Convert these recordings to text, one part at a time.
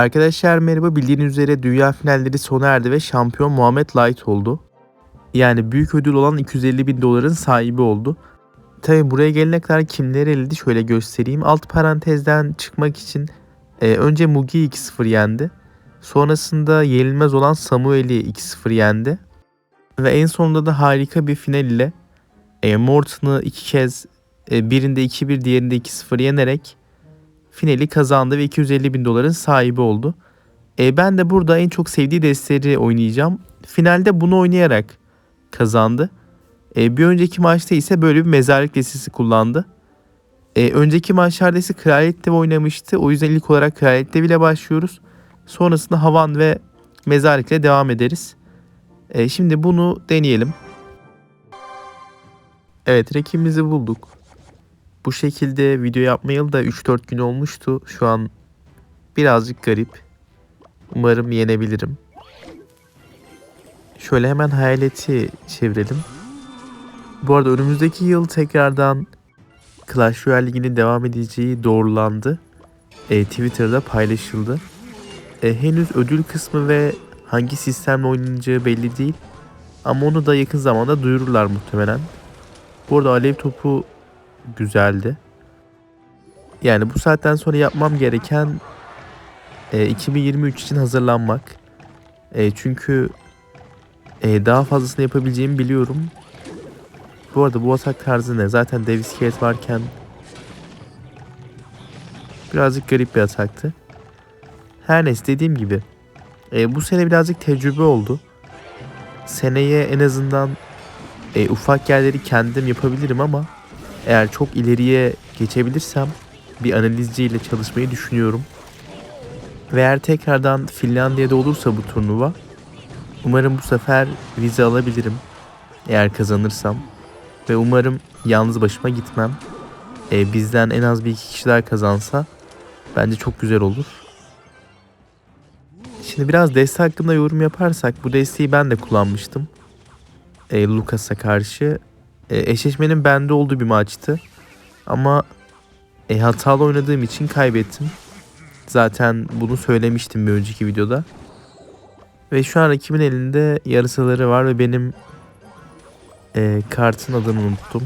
Arkadaşlar merhaba bildiğiniz üzere dünya finalleri sona erdi ve şampiyon Muhammed Light oldu. Yani büyük ödül olan 250 bin doların sahibi oldu. Tabi buraya gelene kadar kimler eledi şöyle göstereyim. Alt parantezden çıkmak için e, önce Mugi 2-0 yendi. Sonrasında yenilmez olan Samuel'i 2-0 yendi. Ve en sonunda da harika bir final ile e, Morton'u iki kez e, birinde 2-1 diğerinde 2-0 yenerek finali kazandı ve 250 bin doların sahibi oldu. E, ben de burada en çok sevdiği desteği oynayacağım. Finalde bunu oynayarak kazandı. E, bir önceki maçta ise böyle bir mezarlık destesi kullandı. E, önceki maçlarda ise Kraliyet Dev oynamıştı. O yüzden ilk olarak Kraliyet Dev ile başlıyoruz. Sonrasında Havan ve Mezarlık ile devam ederiz. E, şimdi bunu deneyelim. Evet rakibimizi bulduk. Bu şekilde video yapmayalı da 3-4 gün olmuştu. Şu an birazcık garip. Umarım yenebilirim. Şöyle hemen hayaleti çevirelim. Bu arada önümüzdeki yıl tekrardan Clash Royale Ligi'nin devam edeceği doğrulandı. E, Twitter'da paylaşıldı. E, henüz ödül kısmı ve hangi sistemle oynanacağı belli değil. Ama onu da yakın zamanda duyururlar muhtemelen. Bu arada alev topu güzeldi. Yani bu saatten sonra yapmam gereken e, 2023 için hazırlanmak. E, çünkü e, daha fazlasını yapabileceğimi biliyorum. Bu arada bu atak tarzı ne? Zaten dev iskelet varken birazcık garip bir ataktı. Her neyse dediğim gibi e, bu sene birazcık tecrübe oldu. Seneye en azından e, ufak yerleri kendim yapabilirim ama eğer çok ileriye geçebilirsem bir analizciyle çalışmayı düşünüyorum. Ve eğer tekrardan Finlandiya'da olursa bu turnuva umarım bu sefer vize alabilirim eğer kazanırsam. Ve umarım yalnız başıma gitmem. Ee, bizden en az bir iki kişi daha kazansa bence çok güzel olur. Şimdi biraz deste hakkında yorum yaparsak bu desteği ben de kullanmıştım. Ee, Lucas'a karşı. Ee, eşleşmenin bende olduğu bir maçtı. Ama e, hatalı oynadığım için kaybettim. Zaten bunu söylemiştim bir önceki videoda. Ve şu an rakibin elinde yarısaları var ve benim e, kartın adını unuttum.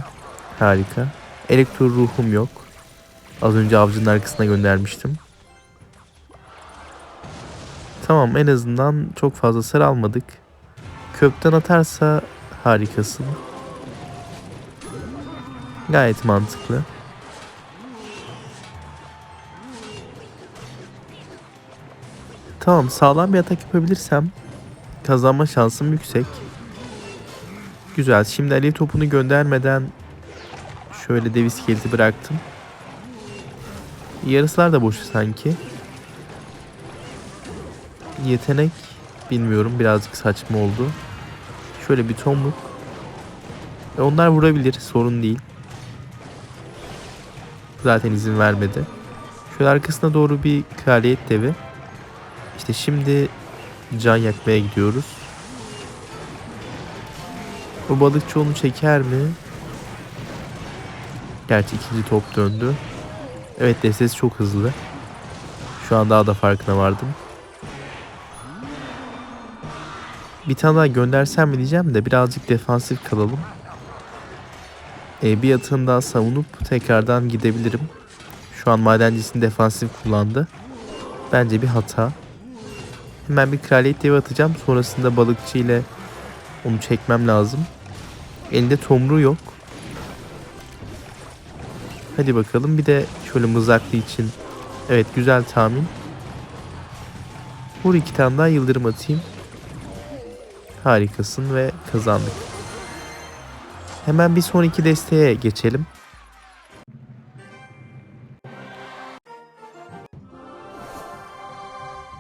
Harika. Elektro ruhum yok. Az önce avcının arkasına göndermiştim. Tamam en azından çok fazla sarı almadık. Kökten atarsa harikasın. Gayet mantıklı. Tamam sağlam bir atak yapabilirsem kazanma şansım yüksek. Güzel. Şimdi alev topunu göndermeden şöyle dev iskeleti bıraktım. Yarısılar da boş sanki. Yetenek bilmiyorum birazcık saçma oldu. Şöyle bir tomruk. E onlar vurabilir sorun değil. Zaten izin vermedi. Şöyle arkasına doğru bir kraliyet devi. İşte şimdi can yakmaya gidiyoruz. Bu balıkçı onu çeker mi? Gerçi ikinci top döndü. Evet destesi çok hızlı. Şu an daha da farkına vardım. Bir tane daha göndersem mi diyeceğim de birazcık defansif kalalım. Ee, bir atını daha savunup tekrardan gidebilirim. Şu an madencisini defansif kullandı. Bence bir hata. Hemen bir kraliyet devi atacağım. Sonrasında balıkçı ile onu çekmem lazım. Elinde tomruğu yok. Hadi bakalım bir de şöyle mızraklı için. Evet güzel tahmin. Vur iki tane daha yıldırım atayım. Harikasın ve kazandık. Hemen bir sonraki desteğe geçelim.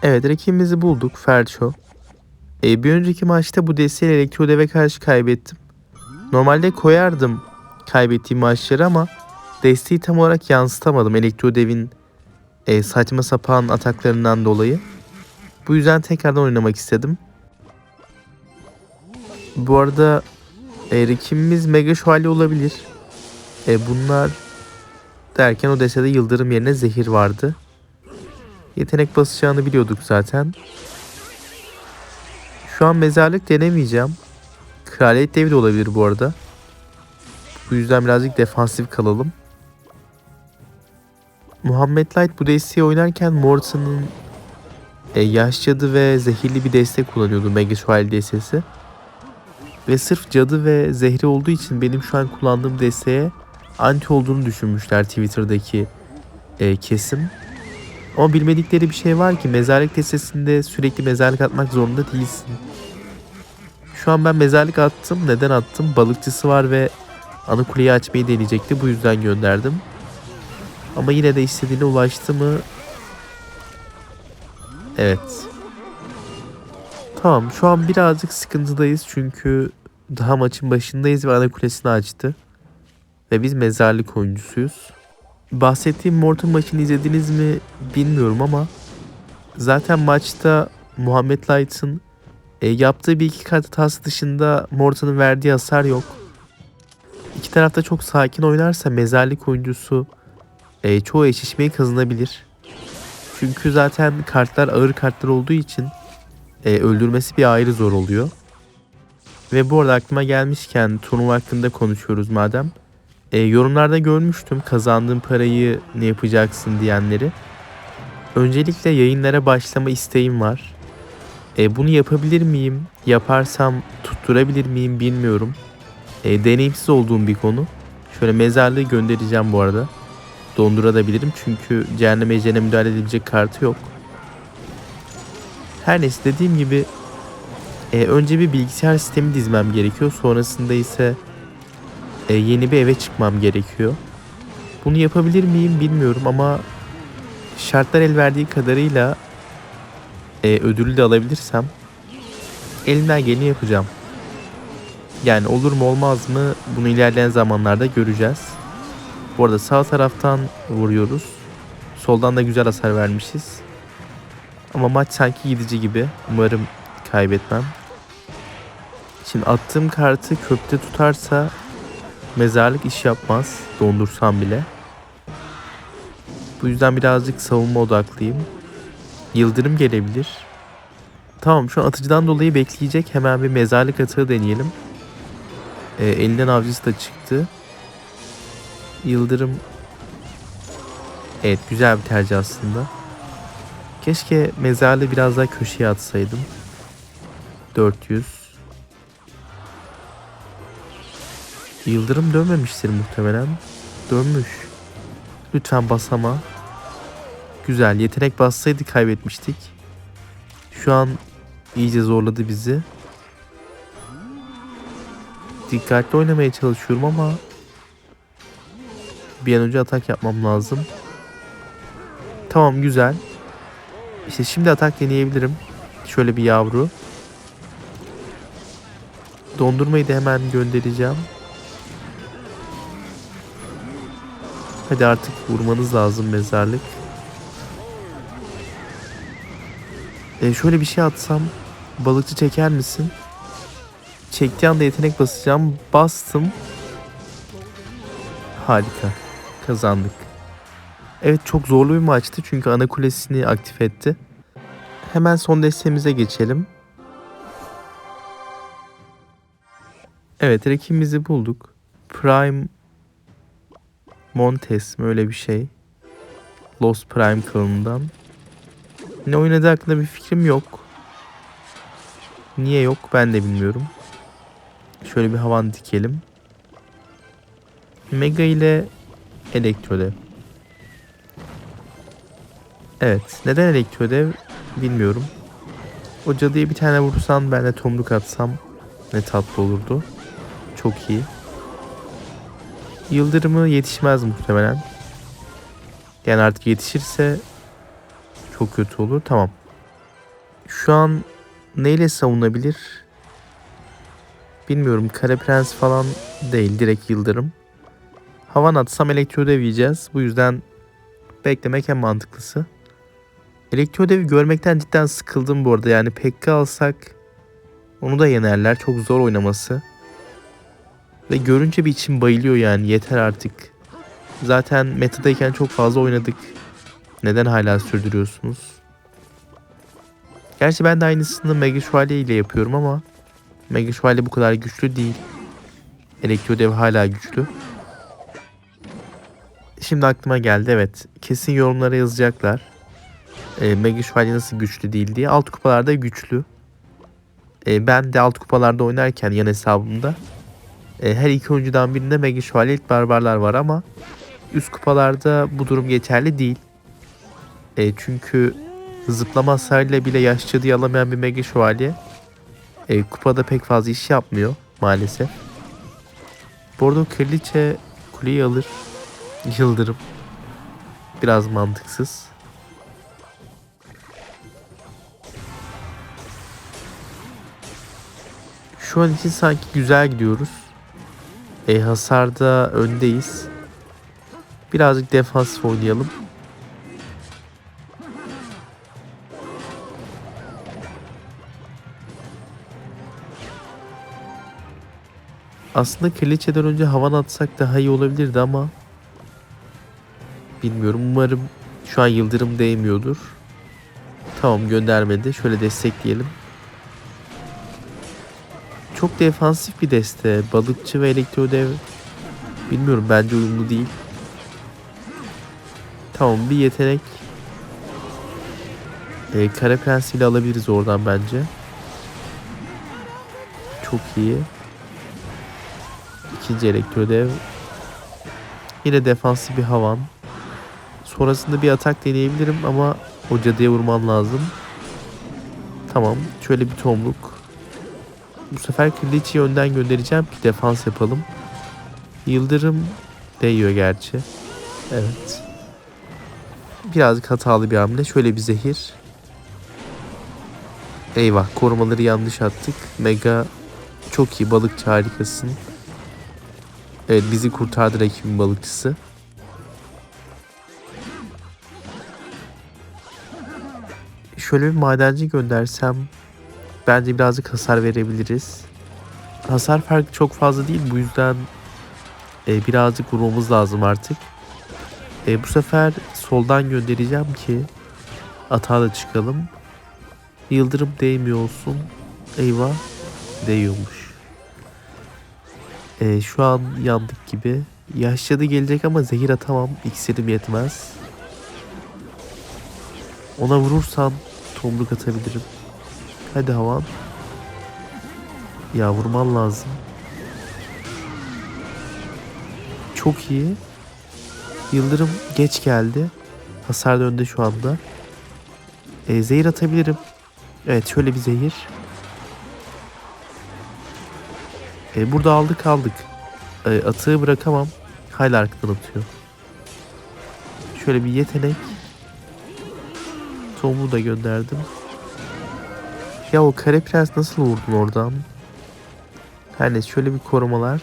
Evet rakibimizi bulduk Ferço. Ee, bir önceki maçta bu desteğiyle Elektrodev'e karşı kaybettim. Normalde koyardım kaybettiğim maçları ama desteği tam olarak yansıtamadım Elektrodev'in e, saçma sapan ataklarından dolayı. Bu yüzden tekrardan oynamak istedim. Bu arada e, rakibimiz Mega Şövalye olabilir. E, bunlar derken o destede yıldırım yerine zehir vardı. Yetenek basacağını biliyorduk zaten. Şu an mezarlık denemeyeceğim. Kraliyet devi de olabilir bu arada. Bu yüzden birazcık defansif kalalım. Muhammed Light bu desteği oynarken Morton'un e, yaş cadı ve zehirli bir destek kullanıyordu Mega Şövalye destesi. Ve sırf cadı ve zehri olduğu için benim şu an kullandığım desteğe anti olduğunu düşünmüşler Twitter'daki e, kesim. Ama bilmedikleri bir şey var ki mezarlık destesinde sürekli mezarlık atmak zorunda değilsin. Şu an ben mezarlık attım. Neden attım? Balıkçısı var ve ana kuleyi açmayı deneyecekti. Bu yüzden gönderdim. Ama yine de istediğine ulaştı mı? Evet. Tamam şu an birazcık sıkıntıdayız çünkü daha maçın başındayız ve ana kulesini açtı. Ve biz mezarlık oyuncusuyuz. Bahsettiğim Morton maçını izlediniz mi bilmiyorum ama zaten maçta Muhammed Light'ın e, yaptığı bir iki kart hatası dışında Morton'un verdiği hasar yok. İki tarafta çok sakin oynarsa mezarlık oyuncusu e, çoğu eşleşmeyi kazanabilir. Çünkü zaten kartlar ağır kartlar olduğu için e, öldürmesi bir ayrı zor oluyor. Ve bu arada aklıma gelmişken turnuva hakkında konuşuyoruz madem. E, yorumlarda görmüştüm kazandığın parayı ne yapacaksın diyenleri. Öncelikle yayınlara başlama isteğim var. E, bunu yapabilir miyim? Yaparsam tutturabilir miyim bilmiyorum. E, deneyimsiz olduğum bir konu. Şöyle mezarlığı göndereceğim bu arada. Dondurabilirim çünkü cehennem ejderine müdahale edebilecek kartı yok. Her neyse dediğim gibi e, önce bir bilgisayar sistemi dizmem gerekiyor. Sonrasında ise e, yeni bir eve çıkmam gerekiyor. Bunu yapabilir miyim bilmiyorum ama şartlar el verdiği kadarıyla e, ödülü de alabilirsem elimden geleni yapacağım. Yani olur mu olmaz mı bunu ilerleyen zamanlarda göreceğiz. Bu arada sağ taraftan vuruyoruz. Soldan da güzel hasar vermişiz. Ama maç sanki gidici gibi. Umarım kaybetmem. Şimdi attığım kartı köpte tutarsa mezarlık iş yapmaz. Dondursam bile. Bu yüzden birazcık savunma odaklıyım. Yıldırım gelebilir. Tamam şu an atıcıdan dolayı bekleyecek. Hemen bir mezarlık atığı deneyelim. E, elinden avcısı da çıktı. Yıldırım Evet güzel bir tercih aslında. Keşke mezarlığı biraz daha köşeye atsaydım. 400 Yıldırım dönmemiştir muhtemelen. Dönmüş. Lütfen basama. Güzel. Yetenek bassaydı kaybetmiştik. Şu an iyice zorladı bizi. Dikkatli oynamaya çalışıyorum ama bir an önce atak yapmam lazım. Tamam güzel. İşte şimdi atak deneyebilirim. Şöyle bir yavru. Dondurmayı da hemen göndereceğim. Hadi artık vurmanız lazım mezarlık. E şöyle bir şey atsam balıkçı çeker misin? Çektiği anda yetenek basacağım. Bastım. Harika. Kazandık. Evet çok zorlu bir maçtı çünkü ana kulesini aktif etti. Hemen son desteğimize geçelim. Evet rakibimizi bulduk. Prime Montes mi öyle bir şey. Lost Prime klanından. Ne oynadığı hakkında bir fikrim yok. Niye yok ben de bilmiyorum. Şöyle bir havan dikelim. Mega ile Elektrodev. Evet. Neden Elektrodev bilmiyorum. O cadıya bir tane vursan ben de tomruk atsam ne tatlı olurdu. Çok iyi. Yıldırımı yetişmez muhtemelen. Yani artık yetişirse çok kötü olur. Tamam. Şu an neyle savunabilir? Bilmiyorum. Kare Prens falan değil. Direkt Yıldırım. Havan atsam elektrodev yiyeceğiz. Bu yüzden beklemek en mantıklısı. Elektrodevi görmekten cidden sıkıldım bu arada. Yani Pekka alsak onu da yenerler. Çok zor oynaması. Ve görünce bir içim bayılıyor yani. Yeter artık. Zaten metadayken çok fazla oynadık. Neden hala sürdürüyorsunuz? Gerçi ben de aynısını Mega Şövalye ile yapıyorum ama Mega Şövalye bu kadar güçlü değil. Elektrodev hala güçlü. Şimdi aklıma geldi evet. Kesin yorumlara yazacaklar. E, Mega Şövalye nasıl güçlü değil diye. Alt kupalarda güçlü. E, ben de alt kupalarda oynarken yan hesabımda e, her iki oyuncudan birinde Mega Şövalye ilk barbarlar var ama üst kupalarda bu durum geçerli değil. E, çünkü zıplama hasarıyla bile yaş cadıyı alamayan bir Mega Şövalye e, kupada pek fazla iş yapmıyor maalesef. Bu arada o kraliçe kuleyi alır. Yıldırım. Biraz mantıksız. Şu an için sanki güzel gidiyoruz. E, hasarda öndeyiz. Birazcık defansif oynayalım. Aslında kraliçeden önce havan atsak daha iyi olabilirdi ama bilmiyorum. Umarım şu an yıldırım değmiyordur. Tamam göndermedi. Şöyle destekleyelim. Çok defansif bir deste. Balıkçı ve elektrodev bilmiyorum bence uyumlu değil. Tamam bir yetenek. Ee, Kara Prens ile alabiliriz oradan bence. Çok iyi. İkinci elektrodev. Yine defansif bir havan. Sonrasında bir atak deneyebilirim ama o cadıya vurman lazım. Tamam. Şöyle bir tomruk. Bu sefer Kraliçe'yi önden göndereceğim ki defans yapalım. Yıldırım değiyor gerçi. Evet. Birazcık hatalı bir hamle. Şöyle bir zehir. Eyvah korumaları yanlış attık. Mega çok iyi balıkçı harikasın. Evet bizi kurtardı rakibin balıkçısı. Şöyle bir madenci göndersem bence birazcık hasar verebiliriz. Hasar farkı çok fazla değil bu yüzden e, birazcık vurmamız lazım artık. E, bu sefer soldan göndereceğim ki atağa da çıkalım. Yıldırım değmiyor olsun. Eyvah değiyormuş. E, şu an yandık gibi. Yaşladı gelecek ama zehir atamam. İksirim yetmez. Ona vurursan tomruk atabilirim. Hadi havan. Ya vurman lazım. Çok iyi. Yıldırım geç geldi. Hasar da önde şu anda. E, zehir atabilirim. Evet şöyle bir zehir. E, burada aldık aldık. E, atığı bırakamam. Hala arkadan atıyor. Şöyle bir yetenek. Tomu da gönderdim. Ya o kare prens nasıl vurdun oradan? Her neyse şöyle bir korumalar.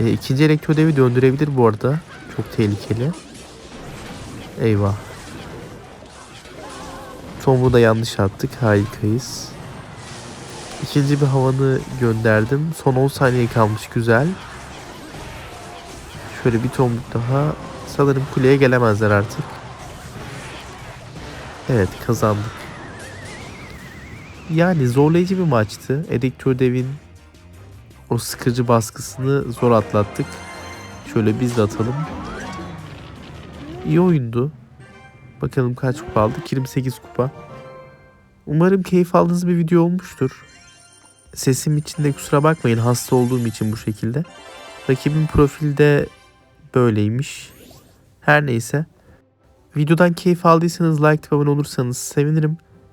E, ikinci elektrodevi döndürebilir bu arada. Çok tehlikeli. Eyvah. Tomu da yanlış attık. Harikayız. İkinci bir havanı gönderdim. Son 10 saniye kalmış. Güzel. Şöyle bir tomruk daha. Sanırım kuleye gelemezler artık. Evet kazandık. Yani zorlayıcı bir maçtı. Elektrodev'in o sıkıcı baskısını zor atlattık. Şöyle biz de atalım. İyi oyundu. Bakalım kaç kupa aldık? 28 kupa. Umarım keyif aldığınız bir video olmuştur. Sesim için de kusura bakmayın hasta olduğum için bu şekilde. Rakibin profilde böyleymiş. Her neyse. Videodan keyif aldıysanız like ve olursanız sevinirim.